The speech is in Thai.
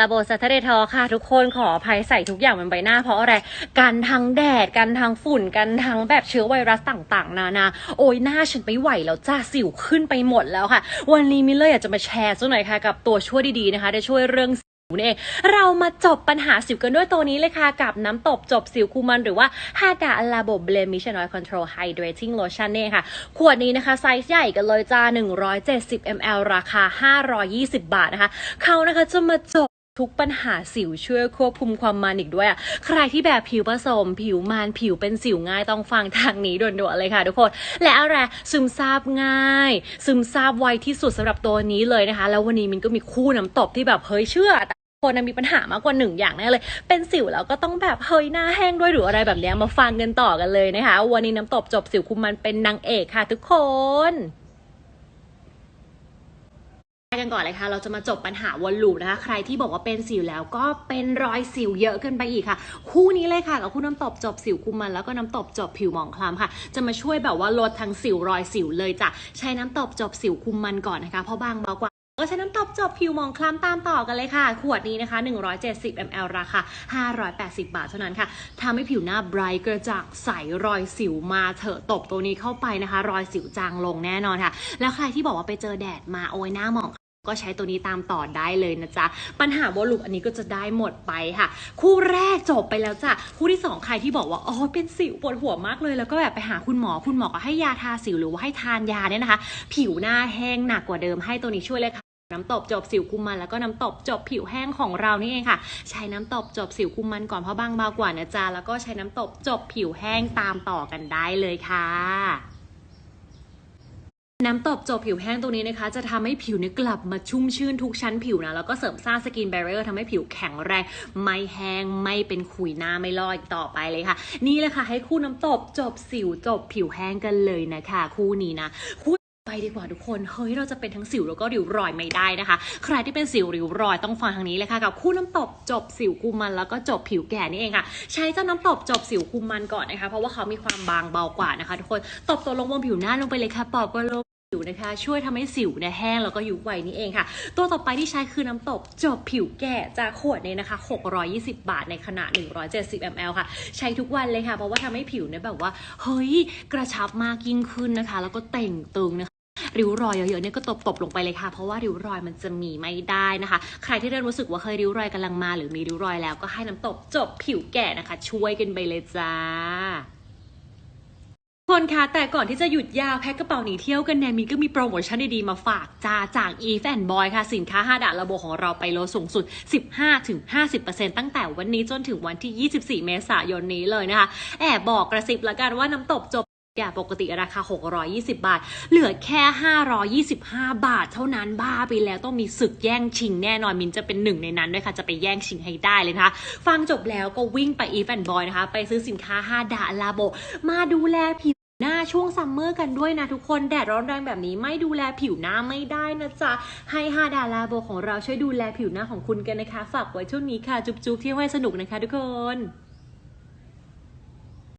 ลาโบซัตเดทอค่ะ ทุกคนขออภัยใส่ทุกอย่างบนใบหน้าเพราะอะไร กันทั้งแดด กันทั้งฝุ่น กันทั้งแบบเชื้อไวรัสต่างๆ นานา โอ้ยหน้าฉันไม่ไหวแล้วจ้าสิวขึ้นไปหมดแล้วค่ะ วันนี้มิลเลอร์อยากจะมาแชร์สักหน่อยค่ะ กับตัวช่วยดีๆนะคะได้ช่วยเรื่องสิวนี่เองเรามาจบปัญหาสิวกันด้วยตัวนี้เลยค่ะ กับน้ำตบจบสิวคูมันหรือว่าฮาดาลาโบเบลมิชนอยคอนโทรลไฮเดรติ้งโลชั่นเนี่ค่ะ ขวดนี้นะคะ ไซส์ใหญ่กันเลยจ้า 170 ml ราคา 520 บาทนะคะ เขานะคะจะมาจบ ทุกปัญหาสิวช่วยควบคุมความมันอีกด้วยอะใครที่แบบผิวผสม ผิวมันผิวเป็นสิวง่ายต้องฟังทางนี้ด่วนๆเลยค่ะทุกคน และอะไรซึมซาบง่าย ซึมซาบไวที่สุดสำหรับตัวนี้เลยนะคะ แล้ววันนี้มันก็มีคู่น้ำตบที่แบบเฮ้ยเชื่อแต่คนมีปัญหามากกว่าหนึ่งอย่างแน่เลย เป็นสิวแล้วก็ต้องแบบเฮ้ยหน้าแห้งด้วยหรืออะไรแบบเนี้ยมาฟังกันต่อกันเลยนะคะ วันนี้น้ำตบจบสิวคุมมันเป็นนางเอกค่ะทุกคน กันก่อนเลยค่ะ เราจะมาจบปัญหาวนลูปนะคะ ใครที่บอกว่าเป็นสิวแล้วก็เป็นรอยสิวเยอะเกินไปอีกค่ะ คู่นี้เลยค่ะกับคู่น้ำตบจบสิวคุมมันแล้วก็น้ำตบจบผิวหมองคล้ำค่ะ จะมาช่วยแบบว่าลดทั้งสิวรอยสิวเลยจ้ะ ใช้น้ำตบจบสิวคุมมันก่อนนะคะ เพราะบางเบากว่าก็ใช้น้ำตบจบผิวหมองคล้ำตามต่อกันเลยค่ะ ขวดนี้นะคะ 170 ml ราคา 580 บาทเท่านั้นค่ะทำให้ผิวหน้าไบรท์กระจ่างใสรอยสิวมาเถอะตบตัวนี้เข้าไปนะคะ รอยสิวจางลงแน่นอนค่ะ แล้วใครที่บอกว่าไปเจอแดดมาโอ้ยหน้าหมอง ก็ใช้ตัวนี้ตามต่อได้เลยนะจ๊ะ ปัญหาวอลลุ่มอันนี้ก็จะได้หมดไปค่ะ คู่แรกจบไปแล้วจ้ะ คู่ที่สองใครที่บอกว่า อ๋อ เป็นสิวปวดหัวมากเลย แล้วก็แบบไปหาคุณหมอ คุณหมอก็ให้ยาทาสิวหรือว่าให้ทานยาเนี่ยนะคะ ผิวหน้าแห้งหนักกว่าเดิมให้ตัวนี้ช่วยเลยค่ะน้ำตบจบสิวคุมมันแล้วก็น้ำตบจบผิวแห้งของเรานี่เองค่ะ ใช้น้ำตบจบสิวคุมมันก่อนเพราะบางเบากว่านะจ๊ะแล้วก็ใช้น้ำตบจบผิวแห้งตามต่อกันได้เลยค่ะ น้ำตบจบผิวแห้งตรงนี้นะคะ จะทำให้ผิวเนี่ยกลับมาชุ่มชื่นทุกชั้นผิวนะ แล้วก็เสริมสร้างสกินแบรเ e อร์ทำให้ผิวแข็งแรง ไม่แห้ง ไม่เป็นขุยหน้าไม่ลอยต่อไปเลยค่ะ นี่แหละค่ะ ให้คู่น้ำตบจบสิวจบผิวแห้งกันเลยนะคะ คู่นี้นะคู่ไปดีกว่าทุกคน เฮ้ย เราจะเป็นทั้งสิวแล้วก็ริ้วรอยไม่ได้นะคะ ใครที่เป็นสิวริ้วรอยต้องฟังทางนี้เลยค่ะ กับคู่น้ำตบจบสิวคุมมันแล้วก็จบผิวแก่นี่เองค่ะ ใช้เจ้าน้ำตบจบสิวคุมมันก่อนนะคะ เพราะว่าเขามีความบางเบากว่านะคะ ทุกคน ตบตัวลงบนผิวหน้าลงไปเลยค่ะปอบก็ลง ผิวนะคะช่วยทำให้สิวเนี่ยแห้งแล้วก็ยุบไวนี่เองค่ะ ตัวต่อไปที่ใช้คือน้ำตบจบผิวแก่จากขวดนี้นะคะ 620 บาทในขนาด 170 ml ค่ะ ใช้ทุกวันเลยค่ะ เพราะว่าทำให้ผิวเนี่ยแบบว่า เฮ้ย กระชับมากยิ่งขึ้นนะคะ แล้วก็เต่งตึงนะคะริ้วรอยเยอะๆเนี่ยก็ตบตบๆลงไปเลยค่ะ เพราะว่าริ้วรอยมันจะมีไม่ได้นะคะ ใครที่เริ่มรู้สึกว่าเคยริ้วรอยกำลังมา หรือมีริ้วรอยแล้วก็ให้น้ำตบจบผิวแก่นะคะ ช่วยกันไปเลยจ้า คนคะแต่ก่อนที่จะหยุดยาวแพ็คกระเป๋าหนีเที่ยวกันแนนมีก็มีโปรโมชั่นดีๆ มาฝากจ้าจาก e f a n Boy ค่ะ สินค้า 5 ดาระบบของเราไปลดสูงสุด 15-50%ตั้งแต่วันนี้จนถึงวันที่ 24 เมษายนนี้เลยนะคะ แอบบอกกระซิบละกันว่าน้ำตกจบ แก่ปกติราคา 620 บาท เหลือแค่ 525 บาท เท่านั้นบ้าไปแล้วต้องมีศึกแย่งชิงแน่นอนมินจะเป็นหนึ่งในนั้นด้วยค่ะ จะไปแย่งชิงให้ได้เลยนะคะ ฟังจบแล้วก็วิ่งไป e f a n Boy นะคะ ไปซื้อสินค้า 5 ดาลาโบ มาดูแลผิวหน้าช่วงซัมเมอร์กันด้วยนะทุกคน แดดร้อนแรงแบบนี้ไม่ดูแลผิวหน้าไม่ได้นะจ๊ะ ให้ฮาดาลาโบของเราช่วยดูแลผิวหน้าของคุณกันนะคะ ฝากไว้ช่วงนี้ค่ะ จุ๊บๆเที่ยวให้สนุกนะคะทุกคน